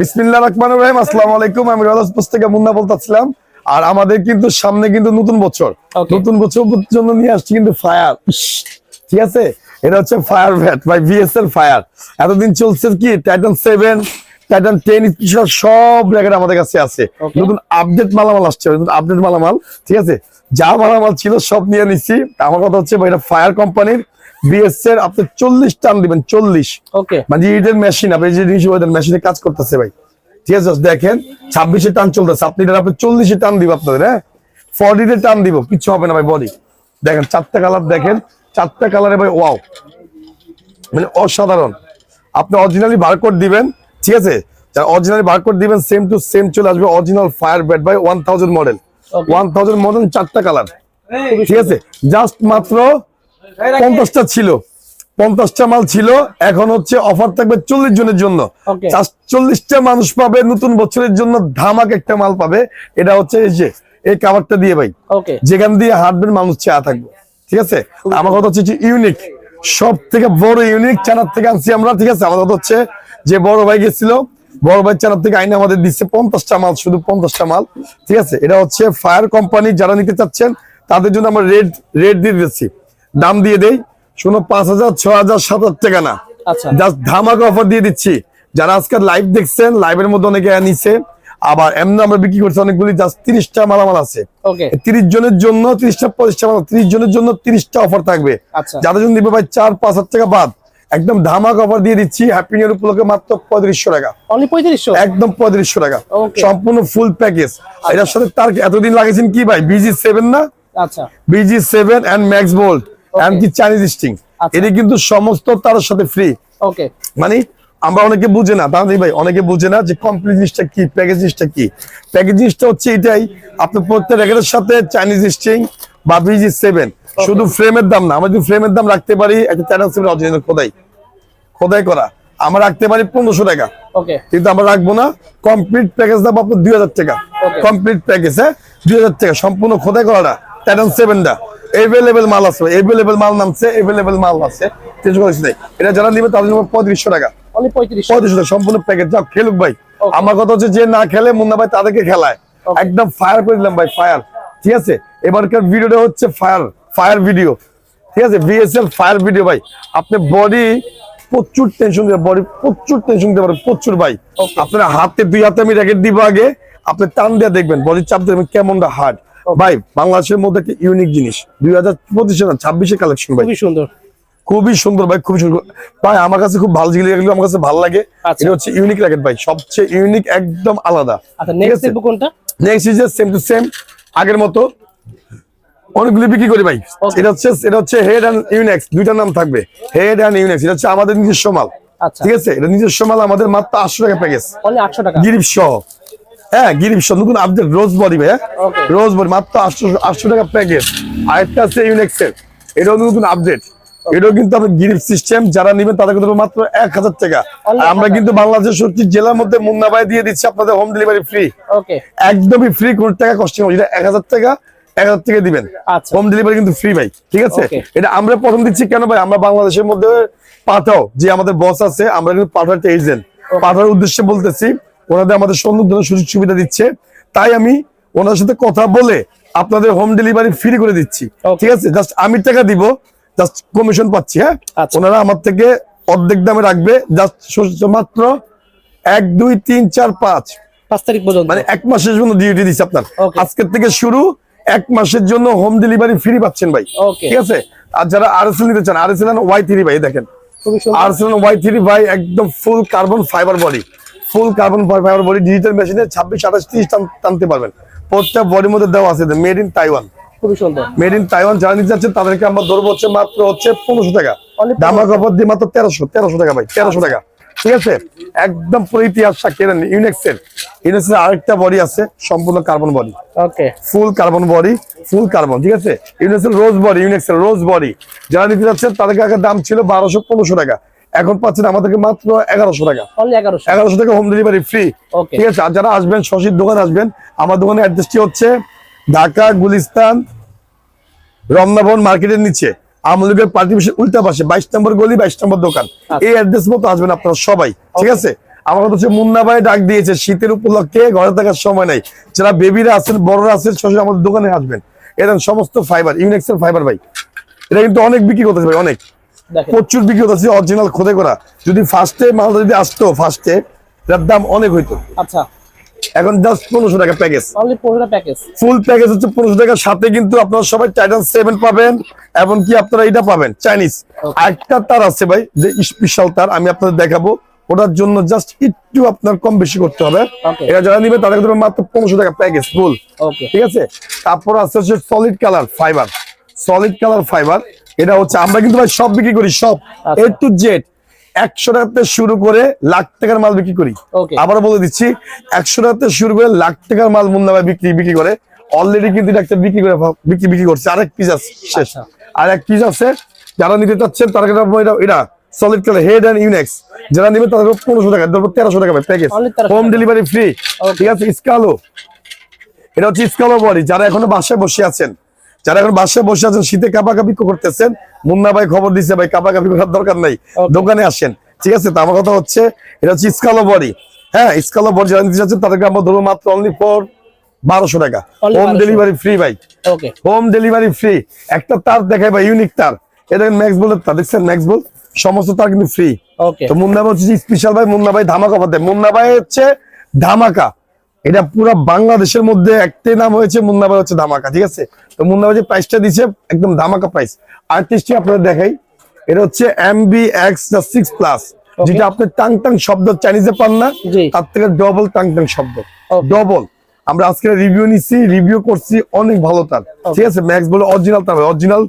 বিসমিল্লাহ রহমান রহিম আসসালামু আলাইকুম। আমি থেকে মুন্না বলতেছিলাম। আর আমাদের কিন্তু সামনে কিন্তু নতুন বছর। নতুন বছর জন্য নিয়ে আসছি কিন্তু ফায়ার। ঠিক আছে? এটা হচ্ছে fire bat by VSL fire. এতদিন চলছে কি? টাইটান সেভেন টাইটান টেন সব রেকর্ড আমাদের কাছে আছে। নতুন আপডেট মালামাল আসছে নতুন আপডেট মালামাল। ঠিক আছে? যা মালামাল ছিল সব নিয়ে নিচ্ছি আমার কথা হচ্ছে ভাই এটা ফায়ার কোম্পানির আপনি চল্লিশ টান দিবেন চল্লিশ। ওকে মানে মেশিন আপনি যে মেশিনে কাজ করতেছে ভাই। ঠিক আছে দেখেন ছাব্বিশে টান চলতেছে আপনি এটা আপনি চল্লিশে টান দিব আপনাদের হ্যাঁ? ফর্টিতে টান দিব কিছু হবে না ভাই বডি দেখেন চারটা কালার দেখেন চারটা কালারে ভাই ওয়াও মানে অসাধারণ। আপনি অরিজিনালি বারকোড দিবেন ঠিক আছে? অরিজিনালি বারকোড দিবেন সেম টু সেম চলে আসবে original fire bat by one thousand model one thousand model চারটা কালার ঠিক আছে? জাস্ট মাত্র পঞ্চাশটা ছিল। পঞ্চাশটা মাল ছিল। এখন হচ্ছে অফার থাকবে চল্লিশ জনের জন্য। চল্লিশটা মানুষ পাবে নতুন বছরের জন্য ধামাক একটা মাল পাবে। এটা হচ্ছে এই যে এই কাভারটা দিয়ে ভাই। যেখান দিয়ে হাঁটবেন মানুষ চেয়া থাকবে। ঠিক আছে? আমার কথা হচ্ছে ইউনিক সব থেকে বড় ইউনিক চানার থেকে আনছি আমরা ঠিক আছে? আমার কথা হচ্ছে যে বড় ভাই গেছিল বড় ভাই চানার থেকে আইনে আমাদের দিচ্ছে পঞ্চাশটা মাল শুধু পঞ্চাশটা মাল। ঠিক আছে? এটা হচ্ছে ফায়ার কোম্পানি যারা নিতে চাচ্ছেন তাদের জন্য আমরা রেড রেড দিয়ে দিচ্ছি। দাম দিয়ে দেই। শুনো পাঁচ হাজার ছ হাজার সাত হাজার টাকা না। আচ্ছা। জাস্ট ধামাকা অফার দিয়ে দিচ্ছি। যারা আজকে লাইভ দেখছেন লাইভের মধ্যে অনেকে নিছে। আবার এমনি আমরা বিক্রি করছি অনেকগুলি জাস্ট তিরিশটা মালামাল আছে। তিরিশ জনের জন্য তিরিশটা পঁচিশটা মাল তিরিশ জনের জন্য তিরিশটা অফার থাকবে। আচ্ছা। যাদের জন্য দিবে ভাই চার পাঁচ হাজার টাকা বাদ। একদম ধামাক অফার দিয়ে দিচ্ছি। হ্যাপি নিয়ার উপলক্ষে মাত্র পঁয়ত্রিশশো টাকা। একদম পঁয়ত্রিশশো টাকা। সম্পূর্ণ ফুল প্যাকেজ এটার সাথে তার এতদিন লাগিয়েছেন কি ভাই? বিজি সেভেন না? আচ্ছা। BG seven and Max bold and কি চাইনিজ স্টিং আচ্ছা। এটি কিন্তু সমস্ত তার সাথে ফ্রি ওকে মানে আমরা অনেকে বুঝে না। তাহলে ভাই অনেকে বুঝে না যে কমপ্লিট জিনিসটা কি প্যাকেজ জিনিসটা কি। প্যাকেজ জিনিসটা হচ্ছে এটাই আপনি প্রত্যেক র্যাকেটের সাথে চাইনিজ স্ট্রিং বা বিজি সেভেন শুধু ফ্রেমের দাম না আমরা যদি ফ্রেমের দাম রাখতে পারি একটা চাইনিজ সেভেন অরিজিনাল খোদাই। খোদাই করা। আমরা রাখতে পারি পনেরোশো টাকা। কিন্তু আমরা রাখব না কমপ্লিট প্যাকেজ দাম আপনার দুই হাজার টাকা। কমপ্লিট প্যাকেজ হ্যাঁ? দুই হাজার টাকা সম্পূর্ণ খোদাই করাটা। টাইটান সেভেনটা এভেলেবেল মাল আছে এভেলেবেল মাল নামছে এভেলেবেল মাল আছে। কিছু করেছি নাই। এটা যারা নিবে তাদের জন্য পঁয়ত্রিশশো টাকা। পঁয়ত্রিশশো। পঁয়ত্রিশ টাকা সম্পূর্ণ প্যাকেজ যাও খেলুক ভাই। আমার কথা হচ্ছে যে না খেলে মুন্না ভাই তাদেরকে খেলায়। একদম ফায়ার করে দিলাম ভাই ফায়ার ঠিক আছে? এবারকার ভিডিওটা হচ্ছে ফায়ার ফায়ার ভিডিও ঠিক আছে? বিএসএল ফায়ার ভিডিও ভাই। আপনি বডি প্রচুর টেনশন দিতে বডি প্রচুর টেনশন দিতে পারেন প্রচুর ভাই। আপনার হাতে দুই হাতে আমি র্যাকেট দিব আগে। আপনি টান দিয়ে দেখবেন বডির চাপ দেখবেন কেমনটা হার্ড ভাই বাংলাদেশের মধ্যে একটা ইউনিক জিনিস। দুই হাজার পঁচিশে না ছাব্বিশে কালেকশন ভাই। খুবই সুন্দর। খুবই সুন্দর ভাই খুবই সুন্দর। ভাই আমার কাছে খুব ভালো জিনিস আমার কাছে ভালো লাগে। আচ্ছা। এটা হচ্ছে ইউনিক র্যাকেট ভাই। সবচেয়ে ইউনিক একদম আলাদা। আচ্ছা নেক্সট কোনটা? Next is same to same আগের মতো। অনেকগুলি বিক্রি করি ভাই। এটা হচ্ছে এটা হচ্ছে হেড অ্যান্ড ইউনেক্স দুইটার নাম থাকবে। হেড অ্যান্ড ইউনেক্স এটা হচ্ছে আমাদের নিজস্ব মাল। আচ্ছা। ঠিক আছে? এটা নিজস্ব মাল আমাদের মাত্র আটশো টাকা প্যাকেজ আটশো টাকা। গিরিপ সহ। হ্যাঁ গিরিপ নতুন আপডেট রোজ বডি ভাই রোজ বডি মাত্র আটশো আটশো টাকা প্যাকেজ আরেকটা আছে ইউনেক্সের এটাও নতুন আপডেট এটাও কিন্তু আপনার গিরিপ সিস্টেম যারা নেবেন তাদের কিন্তু মাত্র এক হাজার টাকা। আমরা কিন্তু বাংলাদেশের সত্যি জেলার মধ্যে মুন্নাবাই দিয়ে দিচ্ছি আপনাদের হোম ডেলিভারি ফ্রি একদমই ফ্রি কোন টাকা কষ্ট হবে যেটা এক হাজার টাকা এক হাজার টাকা দিবেন। আচ্ছা। হোম ডেলিভারি কিন্তু ফ্রি ভাই ঠিক আছে? এটা আমরা প্রথম দিচ্ছি কেন ভাই? আমরা বাংলাদেশের মধ্যে পাঠাও যে আমাদের বস আছে আমরা কিন্তু পাঠাতে এজেন্ট পাঠার উদ্দেশ্যে বলতেছি ওনাদের আমাদের ধরনের সুযোগ সুবিধা দিচ্ছে। তাই আমি ওনার সাথে কথা বলে আপনাদের হোম ডেলিভারি ফ্রি করে দিচ্ছি। ঠিক আছে? জাস্ট আমি টাকা দিব জাস্ট কমিশন পাচ্ছি হ্যাঁ? আচ্ছা। ওনারা আমার থেকে অর্ধেক দামে রাখবে। জাস্ট মাত্র এক দুই তিন চার পাঁচ। পাঁচ তারিখ পর্যন্ত। মানে এক মাসের জন্য ডিউটি দিচ্ছে আপনার। আজকের থেকে শুরু এক মাসের জন্য হোম ডেলিভারি ফ্রি পাচ্ছেন ভাই. ঠিক আছে? আর যারা আরএসএল নিতে চান আরএসএল ওয়াই থ্রি ভাই দেখেন। আর সুন্দর। আরএসএল ওয়াই থ্রি ভাই একদম full carbon fibre body full carbon fibre body digital মেশিনে ছাব্বিশ আঠাশ তিরিশ টানতে পারবেন। প্রত্যেক বডির মধ্যে দেওয়া আছে মেড ইন তাইওয়ান খুবই সুন্দর। মেড ইন তাইওয়ান যারা নিতে চাচ্ছেন তাদেরকে আমরা ধরবো হচ্ছে মাত্র হচ্ছে পনেরোশো টাকা। দামা কাপড় দিয়ে মাত্র তেরোশো তেরোশো টাকা ভাই তেরোশো টাকা। ঠিক আছে? একদম পুরো ইতিহাস সাক্ষী ইউনেক্সের ইউনেক্সের আরেকটা বডি আছে সম্পূর্ণ carbon body okay. Full carbon body full carbon ঠিক আছে? ইউনেক্সের রোজ বডি ইউনেক্সের রোজ বডি যারা নিতে যাচ্ছেন তাদেরকে আগে দাম ছিল বারোশো পনেরোশো টাকা। এখন পাচ্ছেন আমাদেরকে মাত্র এগারোশো টাকা। এগারোশো। টাকা হোম ডেলিভারি ফ্রি. ঠিক আছে আর যারা আসবেন শশীর দোকানে আসবেন আমার দোকানের অ্যাড্রেসটি হচ্ছে ঢাকা গুলিস্তান রমনাভবন মার্কেটের নিচে। আমলুকের পার্টি উল্টা পাশে বাইশ নম্বর গলি বাইশ নম্বর দোকান। এই অ্যাড্রেস মতো আসবেন আপনারা সবাই ঠিক আছে? আমার কথা হচ্ছে মুন্না ভাই ডাক দিয়েছে শীতের উপলক্ষে ঘরে থাকার সময় নাই। যারা বেবিরা আছেন বড়রা আছেন সরাসরি আমাদের দোকানে আসবেন। এরকম সমস্ত ফাইবার ইউনেক্সের ফাইবার ভাই। এটা কিন্তু অনেক বিক্রি করতেছে ভাই অনেক। প্রচুর বিক্রি হতেছে অরিজিনাল খোদে করা। যদি ফার্স্টে মালটা যদি আসতো ফার্স্টে এটার দাম অনেক হইতো। আচ্ছা। এখন জাস্ট পনেরোশো টাকা প্যাকেজ ফুল প্যাকেজ হচ্ছে পনেরোশো টাকার সাথে কিন্তু আপনারা সবাই টাইটান সেভেন পাবেন এবং কি আপনারা এটা পাবেন? চাইনিজ একটা তার আছে ভাই যে স্পেশাল তার আমি আপনাদের দেখাবো। ওটার জন্য জাস্ট একটু আপনার কম বেশি করতে হবে। এটা যারা নিবে তাদের দেবে মাত্র পনেরোশো টাকা প্যাকেজ ফুল ঠিক আছে? তারপর আছে হচ্ছে solid colour fibre solid colour fibre এটা হচ্ছে আমরা কিন্তু ভাই সব বিক্রি করি সব। এ টু জেড একশো টাকাতে শুরু করে লাখ টাকার মাল বিক্রি করি। Okay. আবার বলে দিচ্ছি একশো টাকাতে শুরু করে লাখ টাকার মাল মুন্না ভাই বিক্রি বিক্রি করে। অলরেডি কিন্তু একটা বিক্রি করে বিক্রি বিক্রি করছে। আরেক পিস আছে শেষ। আচ্ছা। আর এক পিস আছে যারা নিতে চাচ্ছেন তারা এটা এটা solid colour head and Yonex যারা নিবে তাদের পনেরোশো টাকা তারপর তেরোশো টাকা প্যাকেজ হোম ডেলিভারি ফ্রি ঠিক আছে স্কালো এটা হচ্ছে স্কালো বডি যারা এখনও বাসায় বসে আছেন যারা এখন বাসায় বসে আছেন শীতে কাপা কাপাকাপি করতেছেন মুন্না ভাই খবর দিছে ভাই কাপাকাপি করার দরকার নাই দোকানে আসেন ঠিক আছে? তো আমার কথা হচ্ছে এটা হচ্ছে স্কালো বডি। হ্যাঁ স্কালো বডি যারা নিতে চাচ্ছেন তাদেরকে আমরা ধরুন মাত্র অনলি ফর বারোশো টাকা। হোম ডেলিভারি ফ্রি ভাই। হোম ডেলিভারি ফ্রি একটা তার দেখায় ভাই ইউনিক তার। এটা ম্যাক্স বলের তার দেখছেন ম্যাক্স বল সমস্ত তার কিন্তু ফ্রি তো মুন্না ভাই হচ্ছে স্পেশাল ভাই মুন্না ভাই ধামাকা পাতে মুন্না ভাই হচ্ছে ধামাকা। এটা পুরো বাংলাদেশের মধ্যে একটাই নাম হয়েছে মুন্না ভাই হচ্ছে ধামাকা ঠিক আছে? তো মুন্না ভাই যে প্রাইসটা দিচ্ছে একদম ধামাকা প্রাইস আর্টিস্টটি আপনাদের দেখাই এটা হচ্ছে M B X six plus যেটা আপনি টাং টাং শব্দ চাইনিজে পান না তার থেকে ডবল টাং টাং শব্দ ডবল আমরা আজকে রিভিউ নিছি রিভিউ করছি অনেক ভালো তার। ঠিক আছে? ম্যাক্স বলে অরিজিনাল তার অরিজিনাল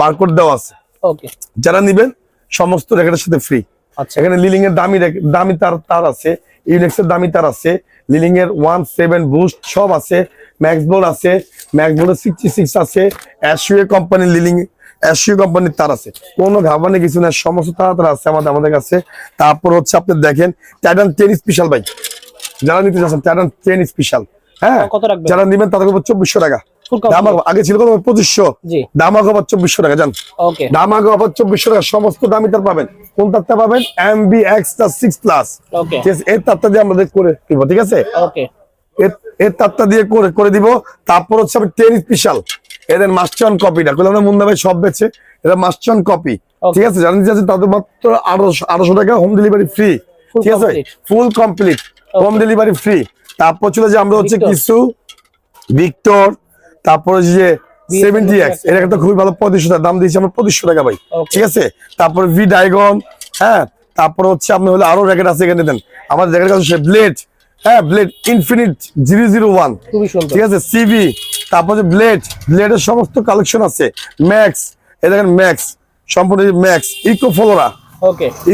বারকোড দেওয়া আছে। ওকে যারা নিবেন সমস্ত রেখাটার সাথে ফ্রি আচ্ছা। এখানে লিলিং এর দামি দামি তার তার আছে। ইউনেক্স এর দামি তার আছে। লিলিং এর ওয়ান সেভেন বুস্ট সব আছে ম্যাক্সবোর্ড আছে ম্যাক্স বোর্ডের সিক্সটি সিক্স আছে অ্যাসিও কোম্পানির লিলিং অ্যাসিও কোম্পানির তার আছে। কোনো ঘাবানি কিছু না সমস্ত তার তার আছে আমাদের আমাদের কাছে। তারপর হচ্ছে আপনি দেখেন টাইটান টেন স্পেশাল বাইক যারা নিতে চাচ্ছেন টাইটান টেন স্পেশাল হ্যাঁ? যারা নেবেন তাদের উপর চব্বিশশো টাকা? দাম আগে ছিল কত? পঁচিশশো। জি। দাম চব্বিশশো টাকা জান? ওকে দামাগো চব্বিশশো টাকা সমস্ত দামি তার পাবেন। কোন তারটা পাবেন? M B X six plus okay ঠিক আছে এর তারটা দিয়ে আমাদের করে দিব ঠিক আছে? এর- এর তারটা দিয়ে করে করে দিব। তারপর হচ্ছে আমি টেন স্পেশাল এদের মাস্টার কপিটা বললাম না মুন্না ভাই সব বেছে এটা কপি ঠিক আছে জানেন যে তাদের মাত্র আঠারোশো আঠারোশো টাকা হোম ডেলিভারি ফ্রি ঠিক আছে? Full complete home delivery free তারপর চলে যে আমরা হচ্ছে কিছু ভিক্টর তারপরে যে সেভেন্টি এক্স এটা একটা খুবই ভালো পঁচিশশো টাকা দাম দিয়েছি আমরা পঁচিশশো টাকা ভাই ঠিক আছে? তারপরে ভি ডাইগন হ্যাঁ? তারপর হচ্ছে আপনি হলে আরও র্যাকেট আছে এখানে দেন। আমাদের র্যাকেট আছে ব্লেড হ্যাঁ? Blade infinite zero zero one ঠিক আছে? সিভি তারপর যে ব্লেড ব্লেডের সমস্ত কালেকশন আছে। ম্যাক্স এই দেখেন ম্যাক্স সম্পূর্ণ Max eco flora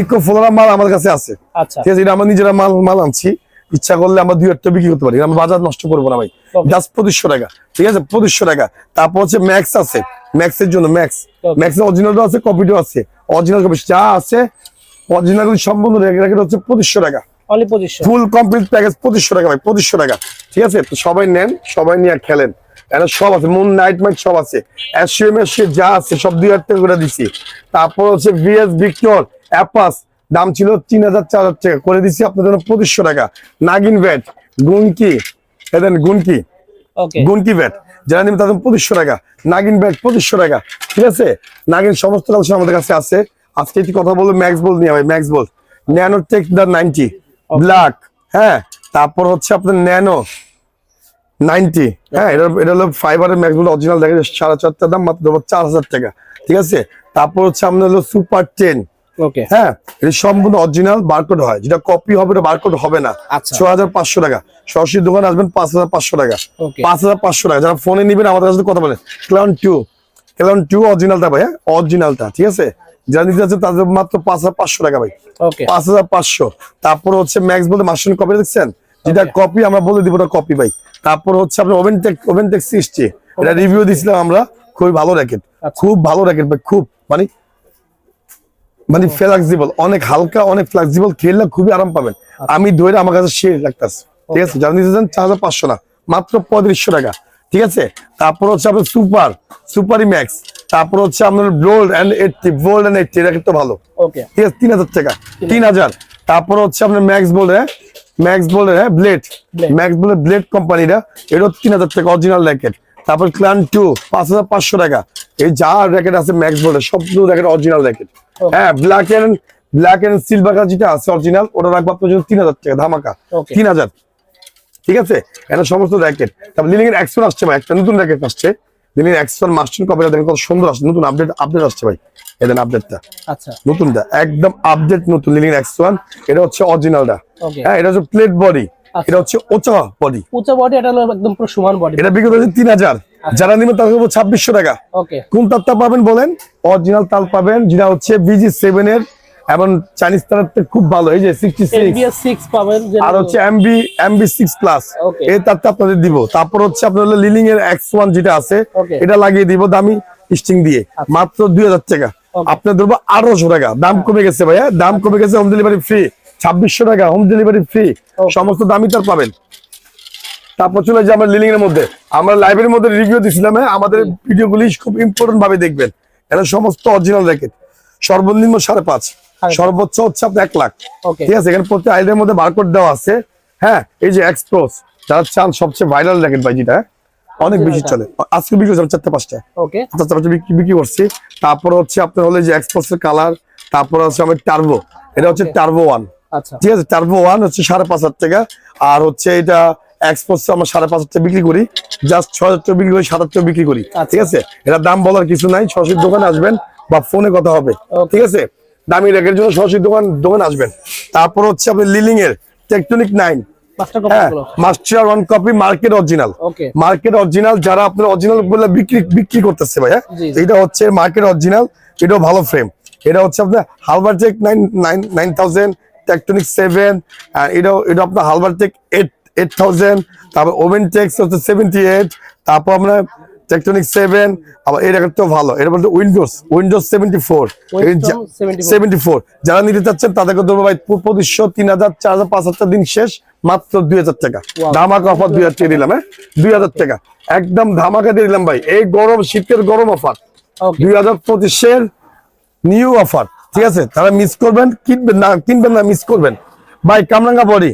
eco flora মাল আমার কাছে আছে। আচ্ছা। ঠিক আছে? এটা আমরা নিজেরা মাল মাল আনছি। ইচ্ছা করলে আমরা দুই একটা বিক্রি করতে পারি। আমরা বাজার নষ্ট করব না ভাই. জাস্ট পঁচিশশো টাকা। ঠিক আছে? পঁচিশশো টাকা। তারপর হচ্ছে ম্যাক্স আছে। ম্যাক্স এর জন্য ম্যাক্স. ম্যাক্স এর অরিজিনালও আছে কপিটাও আছে। অরিজিনাল কপি যা আছে অরিজিনাল সম্পূর্ণ রেখে হচ্ছে পঁচিশশো টাকা। ফুল কমপ্লিট প্যাকেজ পঁচিশশো টাকা ভাই পঁচিশশো টাকা। ঠিক আছে? তো সবাই নেন সবাই নিয়ে খেলেন। এখানে সব আছে মুন নাইট মাইট সব আছে। এসিএম এর যা আছে সব দুই হাজার টাকা করে দিচ্ছি। তারপর হচ্ছে ভিএস ভিক্টর অ্যাপাস দাম ছিল তিন হাজার চার হাজার টাকা। করে দিচ্ছি আপনার জন্য পঁচিশশো টাকা। নাগিন ভ্যাট গুনকি এদেন গুনকি। গুনকি ভ্যাট যারা নেবেন তাদের পঁচিশশো টাকা। নাগিন ব্যাট পঁচিশশো টাকা। ঠিক আছে? নাগিন সমস্ত কালেকশন আমাদের কাছে আছে। আজকে একটি কথা বলব ম্যাক্স বল নিয়ে ভাই Max ball nano tech the ninety. Black হ্যাঁ? তারপর হচ্ছে আপনার ন্যানো নাইনটি। হ্যাঁ এটা এটা হলো ফাইবারের ম্যাক্স বল অরিজিনাল দেখে সাড়ে চারটার দাম মাত্র চার হাজার টাকা। ঠিক আছে? তারপর হচ্ছে আপনার হলো সুপার টেন। ওকে হ্যাঁ এটা সম্পূর্ণ অরিজিনাল বারকোড হয়। যেটা কপি হবে এটা বারকোড হবে না। আচ্ছা। ছ হাজার পাঁচশো টাকা। সরাসরি দোকানে আসবেন পাঁচ হাজার পাঁচশো টাকা। পাঁচ হাজার পাঁচশো টাকা। যারা ফোনে নিবেন আমাদের কাছে কথা বলেন। ক্লাউন টু ক্লাউন টু অরিজিনালটা ভাই হ্যাঁ? অরিজিনালটা ঠিক আছে? যারা নিতে যাচ্ছে তাদের মাত্র পাঁচ হাজার পাঁচশো টাকা ভাই। পাঁচ হাজার পাঁচশো। তারপর হচ্ছে ম্যাক্স বলতে কপি দেখছেন? যেটা কপি আমরা বলে দিব ওটা কপি ভাই। তারপর হচ্ছে আপনার oven tech oven tech sixty এটা রিভিউ দিছিলাম আমরা। খুবই ভালো র্যাকেট আচ্ছা। খুব ভালো র্যাকেট ভাই খুব। মানে মানে ফ্লেক্সিবল অনেক হালকা অনেক ফ্লেক্সিবল খেললে খুবই আরাম পাবেন। আমি ধরে আমার কাছে সে লাগতেছে ঠিক আছে? যারা নিতে চান চার হাজার পাঁচশো না মাত্র পঁয়ত্রিশশো টাকা। ঠিক আছে? তারপর হচ্ছে আপনার সুপার সুপারি ম্যাক্স তারপর হচ্ছে আপনার gold and eighty gold and eighty এটা কিন্তু ভালো। ওকে ঠিক আছে? তিন হাজার টাকা তিন হাজার। তারপর হচ্ছে আপনার ম্যাক্স বলে ম্যাক্স বলে হ্যাঁ? ব্লেড ম্যাক্স বলে ব্লেড কোম্পানিটা এটা তিন হাজার টাকা অরিজিনাল র্যাকেট তারপর ক্লান টু পাঁচ হাজার পাঁচশো টাকা। এই যা র্যাকেট আছে ম্যাক্স বলে সবগুলো র্যাকেট অরিজিনাল র্যাকেট হ্যাঁ black and black and silver colour যেটা আছে অরিজিনাল ওটা রাখব আপনার জন্য তিন হাজার টাকা ধামাকা. তিন হাজার। ঠিক আছে? এটা সমস্ত র্যাকেট তারপর লিলিং এর অ্যাকশন আসছে ভাই একটা নতুন র্যাকেট আসছে। লিলিং অ্যাকশন মাস্টার কপিটা দেখেন কত সুন্দর আসছে নতুন আপডেট আপডেট আসছে ভাই। এদের আপডেটটা আচ্ছা। নতুনটা একদম আপডেট নতুন লিলিং এক্স ওয়ান এটা হচ্ছে অরিজিনালটা. হ্যাঁ এটা হচ্ছে প্লেট বডি আচ্ছা। এটা হচ্ছে ওচা বডি উঁচা বডি এটা হলো একদম পুরো সমান বডি এটা বিক্রি হচ্ছে তিন হাজার। যারা নেবেন তাদের দেবো ছাব্বিশশো টাকা। কোন তারটা পাবেন বলেন? অরিজিনাল তাল পাবেন যেটা হচ্ছে বিজি সেভেন এর এবং চাইনিজ তার খুব ভালো। এই যে সিক্সটি সিক্স পাবেন আর হচ্ছে এমবি এমবি সিক্স প্লাস. এই তারটা আপনাদের দিব। তারপর হচ্ছে আপনার লিলিং এর এক্স ওয়ান যেটা আছে এটা লাগিয়ে দিব দামি স্টিং দিয়ে। আচ্ছা। মাত্র দুই হাজার টাকা। আপনার ধরবো আঠারোশো টাকা। দাম কমে গেছে ভাইয়া। দাম কমে গেছে হোম ডেলিভারি ফ্রি ছাব্বিশশো টাকা হোম ডেলিভারি ফ্রি সমস্ত দামই তার পাবেন। তারপর চলে যে আমরা লিলিং এর মধ্যে। আমরা লাইভের মধ্যে রিভিউ দিছিলাম হ্যাঁ? আমাদের ভিডিওগুলি খুব ইম্পর্টেন্ট ভাবে দেখবেন। এটা সমস্ত অরিজিনাল র্যাকেট সর্বনিম্ন সাড়ে পাঁচ সর্বোচ্চ হচ্ছে আপনার এক লাখ। ঠিক আছে? এখানে প্রতি আইডের মধ্যে বারকোড দেওয়া আছে হ্যাঁ? এই যে এক্সপ্রোস যারা চান সবচেয়ে ভাইরাল র্যাকেট ভাই যেটা হ্যাঁ? অনেক বেশি চলে। আজকে বিক্রি করছে চারটে পাঁচটা। চারটে পাঁচটা বিক্রি বিক্রি করছি। তারপর হচ্ছে আপনার হলো যে এক্সপ্রোসের কালার তারপর হচ্ছে আমার টার্বো এটা হচ্ছে টার্বো ওয়ান আচ্ছা। ঠিক আছে? টার্বো ওয়ান হচ্ছে সাড়ে পাঁচ হাজার টাকা। আর হচ্ছে এটা আমরা সাড়ে পাঁচ হাজার বিক্রি করি জাস্ট ছয় হাজার বিক্রি করি সাত হাজার বিক্রি করি আচ্ছা। ঠিক আছে? দাম বলার কিছু নাই সরাসরি দোকানে আসবেন বা ফোনে কথা হবে ঠিক আছে? দামি রেখের জন্য সরাসরি দোকান দোকানে আসবেন। তারপর হচ্ছে আপনার লিলিং এর tectonic nine master one copy market original market original যারা আপনার অরিজিনাল বলে বিক্রি বিক্রি করতেছে ভাই হ্যাঁ। এটা হচ্ছে মার্কেট অরিজিনাল এটাও ভালো ফ্রেম এটা হচ্ছে আপনার halber tech nine nine nine thousand tectonic seven এটাও এটা আপনার halber tech eight eight thousand তারপর ওভেন টেক্স হচ্ছে সেভেন্টি এইট তারপর আপনার টেকটনিক সেভেন আবার এই রেকর্ডটাও ভালো। এটা বলতে windows windows seventy four seventy four যারা নিতে চাচ্ছেন তাদেরকে ধরবো ভাই পঁচিশশো তিন হাজার চার হাজার পাঁচ হাজার দিন শেষ মাত্র দুই হাজার টাকা। ধামাকা অফার দুই হাজার টাকা দিলাম হ্যাঁ? দুই হাজার টাকা। একদম ধামাকা দিয়ে দিলাম ভাই। এই গরম শীতের গরম অফার দুই হাজার পঁচিশের নিউ অফার ঠিক আছে? তারা মিস করবেন কিনবেন না কিনবেন না মিস করবেন। ভাই কামরাঙ্গা বডি।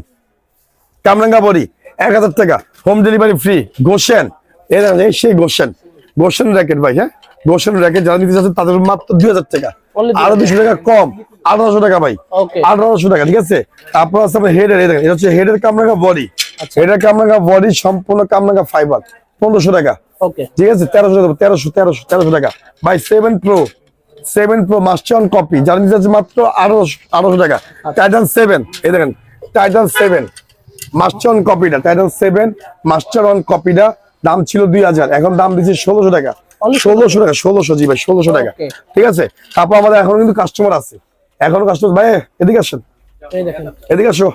কামরাঙ্গা বডি এক হাজার টাকা। হোম ডেলিভারি ফ্রি গোসেন এর সেই গোসেন গোসেন র্যাকেট ভাই হ্যাঁ? গোসেন র্যাকেট যারা নিতে চাচ্ছেন তাদের মাত্র দুই হাজার টাকা। আরও দুশো টাকা। কম আঠারোশো টাকা ভাই। আঠারোশো টাকা ঠিক আছে? তারপর আছে আপনার হেডের এটা হচ্ছে হেডের কামরাঙ্গা বডি। আচ্ছা। হেডের কামরাঙ্গা বডি সম্পূর্ণ কামরাঙ্গা ফাইবার পনেরোশো টাকা। ঠিক আছে? তেরোশো টাকা তেরোশো তেরোশো তেরোশো টাকা। By seven pro seven pro master on copy যার নিচে আছে মাত্র আঠারোশো আঠারোশো টাকা। টাইটান সেভেন এই দেখেন টাইটান সেভেন মাস্টার অন কপিটা টাইটান সেভেন মাস্টার অন কপিটা দাম ছিল দুই হাজার। এখন দাম দিচ্ছে ষোলোশো টাকা। ষোলোশো টাকা। ষোলোশো জি ভাই ষোলোশো টাকা। ঠিক আছে? তারপর আমাদের এখনও কিন্তু কাস্টমার আছে। এখনও কাস্টমার ভাই এদিকে আসেন। এদিকে আসো।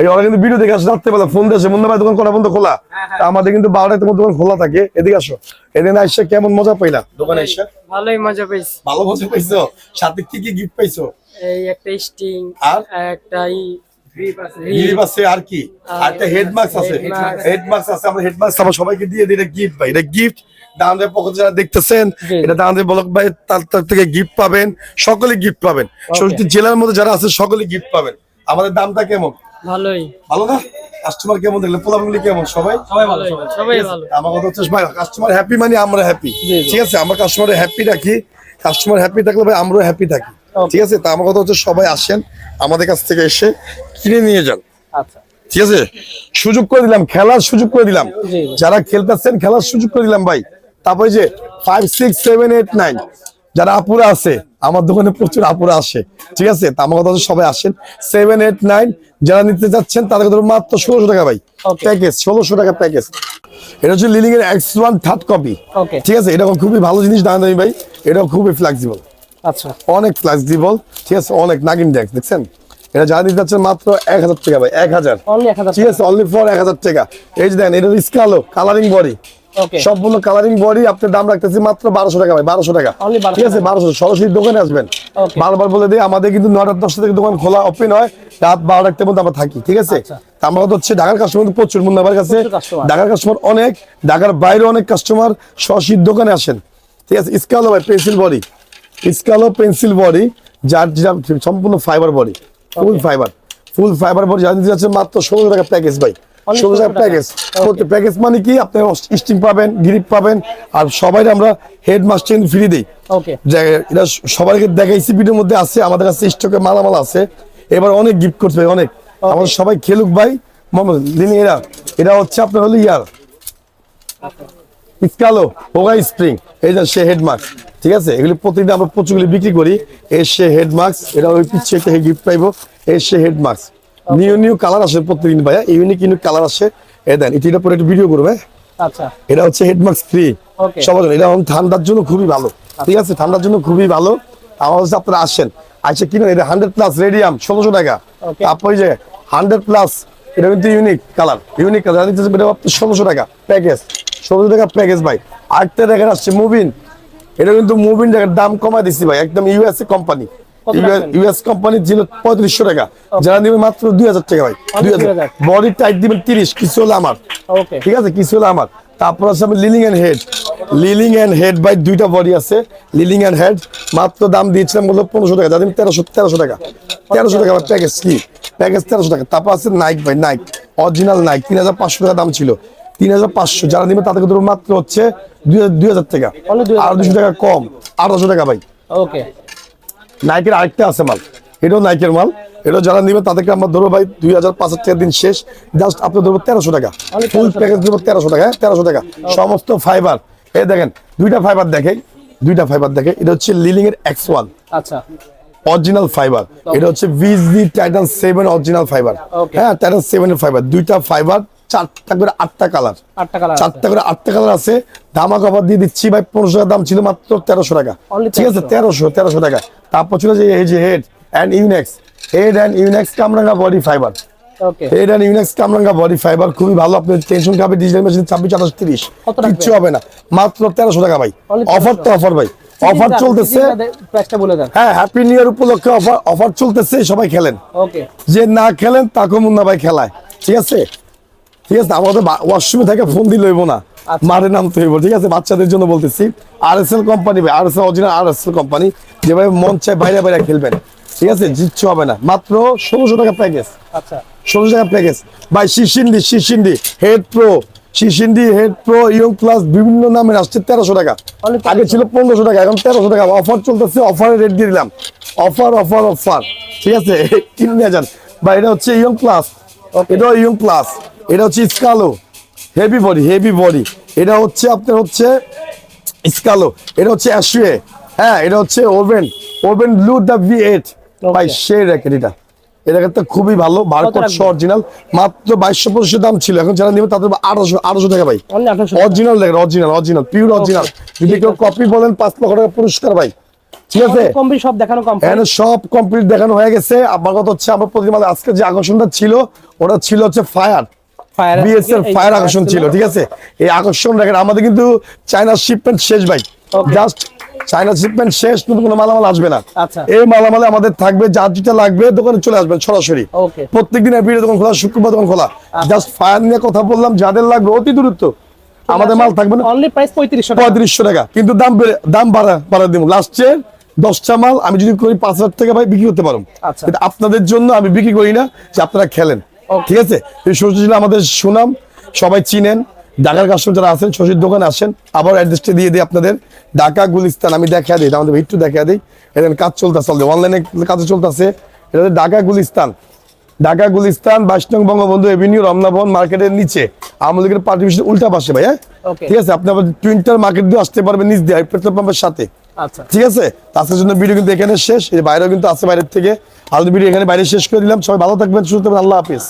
এই ওরা কিন্তু ভিডিও দেখে আসে রাত্রেবেলা ফোন দিয়েছে মুন্না ভাই দোকান কটা বন্ধ খোলা? তা আমাদের কিন্তু বারোটায় তোমার দোকান খোলা থাকে। এদিকে আসো। এদিন আসছে কেমন মজা পাইলা? দোকানে এসে? ভালোই মজা পেয়েছি ভালো মজা পাইছো? সাথে কি কি গিফট পাইছো? এই একটা স্টিং আর? একটা গিফট আছে আর কি? আর একটা হেড মাস্ক আছে। Head হেড মাস্ক আছে আমরা হেড মাস্ক আমরা সবাইকে দিয়ে দিই এটা গিফট ভাই এটা গিফট দানদের পক্ষ যারা দেখতেছেন এটা দানদের বলক ভাই তার তার থেকে গিফট পাবেন সকলে গিফট পাবেন। ষষ্ঠী জেলার মধ্যে যারা আছে সকলে গিফট পাবেন। আমাদের দামটা কেমন? ভালোই। ভালো না? কাস্টমার কেমন দেখলে পোলাপগুলি কেমন? সবাই? সবাই ভালো সবাই। ভালো। আমার কথা হচ্ছে ভাই কাস্টমার হ্যাপি মানে আমরা হ্যাপি। ঠিক আছে আমরা কাস্টমার হ্যাপি রাখি। কাস্টমার হ্যাপি থাকলে ভাই আমরাও হ্যাপি থাকি। ঠিক আছে তা আমার কথা হচ্ছে সবাই আসেন আমাদের কাছ থেকে এসে। কিনে নিয়ে যান আচ্ছা। ঠিক আছে? সুযোগ করে দিলাম খেলার সুযোগ করে দিলাম। যারা খেলতেছেন খেলার সুযোগ করে দিলাম ভাই। তারপরে যে five six seven eight nine যারা আপুরা আছে আমার দোকানে প্রচুর আপুরা আসে। ঠিক আছে? তা আমার কথা সবাই আসেন। সেভেন এইট নাইন যারা নিতে যাচ্ছেন তাদের ধরুন মাত্র ষোলোশো টাকা ভাই। প্যাকেজ ষোলোশো টাকা প্যাকেজ এটা হচ্ছে লিলিং এর এক্স ওয়ান থার্ড কপি ঠিক আছে? এটা খুবই ভালো জিনিস দামি ভাই। এটা খুবই ফ্লেক্সিবল আচ্ছা। অনেক ফ্লেক্সিবল ঠিক আছে? অনেক নাগিন ডেক্স দেখছেন? এটা যারা নিতে যাচ্ছেন মাত্র এক হাজার টাকা ভাই এক হাজার। ঠিক আছে অনলি ফর এক হাজার টাকা। এই যে দেন এটা স্কালো কালারিং বডি সম্পূর্ণ কালারিং বডি আপনার দাম রাখতেছি মাত্র বারোশো টাকা ভাই বারোশো টাকা। ঠিক আছে বারোশো সরাসরি দোকানে আসবেন। বারবার বলে দিই আমাদের কিন্তু নয়টা দশটা থেকে দোকান খোলা ওপেন হয়। রাত বারোটার মধ্যে আমরা থাকি ঠিক আছে? আচ্ছা। আমরা হচ্ছে ঢাকার কাস্টমার প্রচুর মুন্নাবার কাছে। ঢাকার কাস্টমার অনেক ঢাকার বাইরে অনেক কাস্টমার সরাসরি দোকানে আসেন। ঠিক আছে স্কালো ভাই পেন্সিল বডি স্কালো পেন্সিল বডি যার যেটা সম্পূর্ণ fibre body full fibre full fibre body জানিয়ে যাচ্ছে মাত্র ষোলো টাকা প্যাকেজ ভাই। ষোলো টাকা। প্যাকেজ প্রত্যেক প্যাকেজ মানে কি? আপনি স্টিং পাবেন গ্রিপ পাবেন আর সবাই আমরা হেড মাস্টার ফ্রি দিই ওকে এটা সবাইকে দেখাইছি ভিডিওর মধ্যে আছে আমাদের কাছে স্টকে মালামাল আছে। এবার অনেক গিফট করছে ভাই অনেক। আমাদের সবাই খেলুক ভাই। মোহাম্মদ এরা এটা হচ্ছে আপনার হলো ইয়ার। ইসকালো হোগা স্প্রিং এই যে সে হেড মাস্ক ঠিক আছে? এগুলি প্রতিদিন আমরা প্রচুরগুলি বিক্রি করি। এর সে হেড মাস্ক এটা ওই পিচ্ছে একটা গিফট পাইবো। এর সে head mask new new colour আসে প্রত্যেকদিন ভাইয়া ইউনিক ইউনিক কালার আসে। এ দেন এটা পরে একটু ভিডিও করবে আচ্ছা। এটা হচ্ছে হেড মাস্ক ফ্রি. সবার জন্য এটা ঠান্ডার জন্য খুবই ভালো ঠিক আছে? ঠান্ডার জন্য খুবই ভালো। আমার কাছে আপনারা আসেন আচ্ছা কিনুন এটা হান্ড্রেড প্লাস রেডিয়াম ষোলোশো টাকা. তারপর যে হান্ড্রেড প্লাস এটা কিন্তু ইউনিক কালার ইউনিক কালার ষোলোশো টাকা প্যাকেজ ষোলোশো টাকা প্যাকেজ ভাই। আটটা টাকা আসছে মুভিন এটা কিন্তু মুভিন টাকার দাম কমাই দিচ্ছি ভাই একদম ইউএসএ কোম্পানি ইউএস কোম্পানি ছিল পঁয়ত্রিশশো টাকা। যারা দিবেন মাত্র দুই হাজার টাকা ভাই দুই হাজার। বডি টাইট দিবেন তিরিশ কিছু হলে আমার। ঠিক আছে কিছু হলো আমার। তারপর আছে আমি Li Ning and head Li Ning and head by দুইটা বডি আছে। লিলিং এন্ড হেড মাত্র দাম দিয়েছিলাম বলল পনেরোশো টাকা। যাদের তেরোশো তেরোশো টাকা। তেরোশো টাকা প্যাকেজ কি? প্যাকেজ তেরোশো টাকা। তারপর আছে নাইক ভাই নাইক অরিজিনাল নাইক তিন হাজার পাঁচশো টাকা দাম ছিল। তিন হাজার পাঁচশো। যারা নিবে তাদেরকে ধরো মাত্র হচ্ছে দুই হাজার টাকা। আর দুশো টাকা কম। আঠারোশো টাকা ভাই। ওকে। নাইকের আরেকটা আছে মাল। এটাও নাইকের মাল। এটা যারা নিবে তাদেরকে আমরা ধরো ভাই দুই হাজার পাঁচ হাজার টাকা দিন শেষ। জাস্ট আপনি ধরবো তেরোশো টাকা। ফুল প্যাকেজ দেবো তেরোশো টাকা হ্যাঁ? তেরোশো টাকা। সমস্ত ফাইবার এই দেখেন দুইটা ফাইবার দেখে দুইটা ফাইবার দেখে এটা হচ্ছে লিলিং এর এক্স ওয়ান আচ্ছা। অরিজিনাল ফাইবার এটা হচ্ছে BG Titan seven original fibre হ্যাঁ টাইটান সেভেন এর ফাইবার দুইটা ফাইবার চারটা করে আটটা কালার। চারটা করে আটটা কালার আছে। ধামা কভার দিয়ে দিচ্ছি ভাই পনেরোশো টাকা দাম ছিল মাত্র তেরোশো টাকা। ঠিক আছে তেরোশো। তেরোশো টাকা। তারপর ছিল যে এই যে head and Yonex head and Yonex কামরাঙ্গা body fibre head and Yonex কামরাঙ্গা বডি ফাইবার খুবই ভালো। আপনি টেনশন খাবে ডিজিটাল মেশিন ছাব্বিশ আঠাশ তিরিশ। কিচ্ছু হবে না। মাত্র তেরোশো টাকা ভাই। অফার তো অফার ভাই। অফার চলতেছে। হ্যাঁ হ্যাপি নিউ ইয়ার উপলক্ষে অফার অফার চলতেছে সবাই খেলেন। যে না খেলেন তাকে মুন্না ভাই খেলায়। ঠিক আছে? ঠিক আছে আমাদের ওয়াশরুমে থেকে ফোন দিলে হইব না। আচ্ছা। মারে নামতে হইব ঠিক আছে? বাচ্চাদের জন্য বলতেছি আর এস এল কোম্পানি ভাই R S L original R S L company যেভাবে মন চায় বাইরে বাইরে খেলবেন ঠিক আছে? জিতছু হবে না। মাত্র ষোলোশো টাকা প্যাকেজ আচ্ছা। ষোলোশো টাকা প্যাকেজ ভাই শিশিন্ডি শিশিন্ডি হেড প্রো শিশিন্ডি হেড প্রো ইয়ং প্লাস বিভিন্ন নামে আসছে তেরোশো টাকা। আগে ছিল পনেরোশো টাকা এখন তেরোশো টাকা। অফার চলতেছে অফারে রেট দিয়ে দিলাম। অফার অফার অফার ঠিক আছে? কিনে যান। বা এটা হচ্ছে ইয়ং প্লাস এটাও ইয়ং প্লাস এটা হচ্ছে স্কালো। হেভি বডি হেভি বডি এটা হচ্ছে আপনার হচ্ছে স্কালো। এটা হচ্ছে অ্যাশুয়ে। হ্যাঁ এটা হচ্ছে oven. Oven blue the V eight. ভাই সেই র্যাকেট এটা। এটা একটা খুবই ভালো রাখবেন? অরিজিনাল মাত্র বাইশশো পঁচিশশো দাম ছিল। এখন যারা নিবে তাদের আঠারোশো আঠারোশো টাকা ভাই। অরিজিনাল দেখেন অরিজিনাল অরিজিনাল পিওর অরিজিনাল যদি কেউ কপি বলেন পাঁচ লক্ষ টাকা পুরস্কার ভাই। ঠিক আছে? সব দেখানো কম সব কমপ্লিট দেখানো হয়ে গেছে। আমার কথা হচ্ছে আমার প্রতিদিন আজকে যে আকর্ষণটা ছিল ওটা ছিল হচ্ছে ফায়ার বিএসএল ফায়ার আকর্ষণ ছিল ঠিক আছে? এই আকর্ষণ দেখেন আমাদের কিন্তু চায়নার শিপমেন্ট শেষ ভাই। জাস্ট চায়নার শিপমেন্ট শেষ কোনো মালামাল আসবে না। আচ্ছা। এই মালামালে আমাদের থাকবে যার যেটা লাগবে দোকানে চলে আসবেন সরাসরি। দোকান খোলা শুক্রবার দোকান খোলা। জাস্ট ফায়ার নিয়ে কথা বললাম যাদের লাগবে অতি দূরত্ব আমাদের মাল থাকবে না। অনলি প্রাইস পঁয়ত্রিশশো টাকা। পঁয়ত্রিশশো টাকা। কিন্তু দাম দাম বাড়া বাড়া দিব। লাস্টের দশটা মাল আমি যদি করি পাঁচ হাজার টাকা ভাই বিক্রি করতে পারব আচ্ছা। আপনাদের জন্য আমি বিক্রি করি না যে আপনারা খেলেন. ঠিক আছে? এই সরষে ছিল আমাদের সুনাম সবাই চিনেন। ঢাকার কাস্টমার যারা আছেন শশীর দোকানে আসেন। আবার অ্যাড্রেসটা দিয়ে দিই আপনাদের। ঢাকা গুলিস্তান আমি দেখা দিই আমাদের একটু দেখা দিই। এখানে কাজ চলতেছে অনলাইনে কাজ চলতেছে। এটা ঢাকা গুলিস্তান। ঢাকা গুলিস্তান বাইশ নং বঙ্গবন্ধু এভিনিউ রমনাভবন মার্কেটের নিচে। আমাদের পার্টি অফিসের উল্টা পাশে ভাই হ্যাঁ? ঠিক আছে? আপনি আবার টুইন্টার মার্কেট দিয়ে আসতে পারবেন নিচ দিয়ে পেট্রোল পাম্পের সাথে। আচ্ছা। ঠিক আছে? আজকের জন্য ভিডিও কিন্তু এখানে শেষ। এর বাইরেও কিন্তু আছে বাইরের থেকে। আলাদা ভিডিও এখানে বাইরে শেষ করে দিলাম, সবাই ভালো থাকবেন, সুস্থ থাকবেন, আল্লাহ হাফিজ।